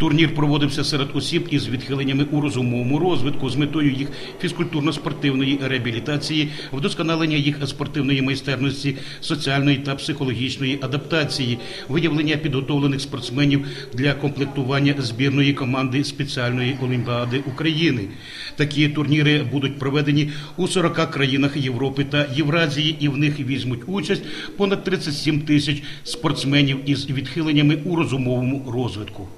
Турнір проводився серед осіб із відхиленнями у розумовому розвитку з метою їх фізкультурно-спортивної реабілітації, вдосконалення їх спортивної майстерності, соціальної та психологічної адаптації, виявлення підготовлених спортсменів для комплектування збірної команди спеціальної олімпіади України. Такі турніри будуть проведені у 40 країнах Європи та Євразії, і в них візьмуть участь понад 37 тисяч спортсменів із відхиленнями у розумовому розвитку.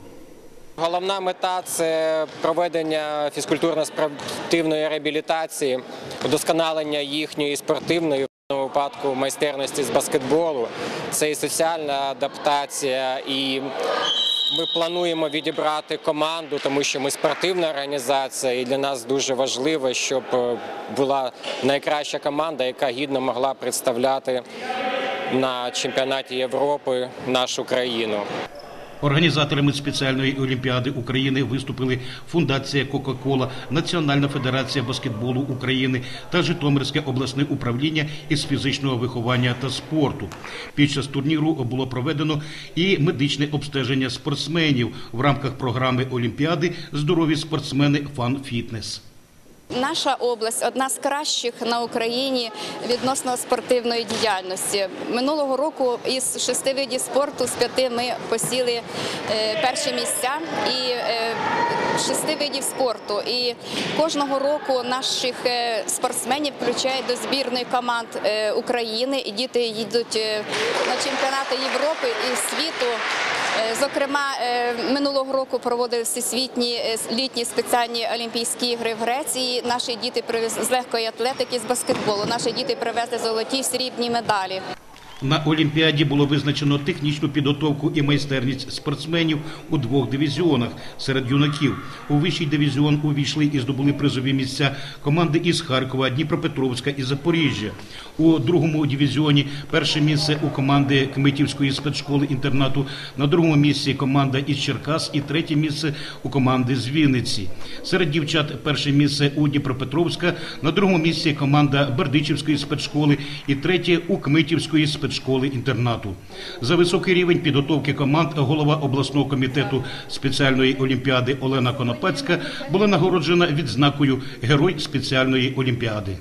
Головна мета це проведення фізкультурно-спортивної реабілітації, удосконалення їхньої спортивної в випадку майстерності з баскетболу. Це і соціальна адаптація, і ми плануємо відібрати команду, тому що ми спортивна організація, і для нас дуже важливо, щоб е, була найкраща команда, яка гідно могла представляти на чемпіонаті Європи нашу країну. Організаторами спеціальної олімпіади України виступили Фундація Кока-Кола, Національна федерація баскетболу України та Житомирське обласне управління із фізичного виховання та спорту. Під час турніру було проведено і медичне обстеження спортсменів в рамках програми Олімпіади Здорові спортсмени Фан Фітнес. Наша область одна з кращих на Україні відносно спортивної діяльності. Минулого року із шести видів спорту з п'яти ми посіли е, перші місця і е, шести видів спорту. І кожного року наших е, спортсменів включають до збірної команд України, і діти їдуть на чемпіонати Європи і світу. Е, Зокрема, е, минулого року проводили всесвітні е, літні спеціальні Олімпійські ігри в Греції. Наші діти привезли з легкої атлетики, з баскетболу. Наші діти привезли золоті срібні медалі. На Олімпіаді було визначено технічну підготовку і майстерність спортсменів у двох дивізіонах серед юнаків. У вищий дивізіон увійшли і здобули призові місця команди із Харкова, Дніпропетровська і Запоріжжя. У другому дивізіоні перше місце у команди Кмитівської спецшколи інтернату, на другому місці команда із Черкас і третє місце у команди з Вінниці. Серед дівчат перше місце у Дніпропетровська, на другому місці команда Бердичівської спецшколи і третє у Кмитівської спецшколи інтернату. За високий рівень підготовки команд голова обласного комітету спеціальної олімпіади Олена Конопецька була нагороджена відзнакою Герой спеціальної олімпіади.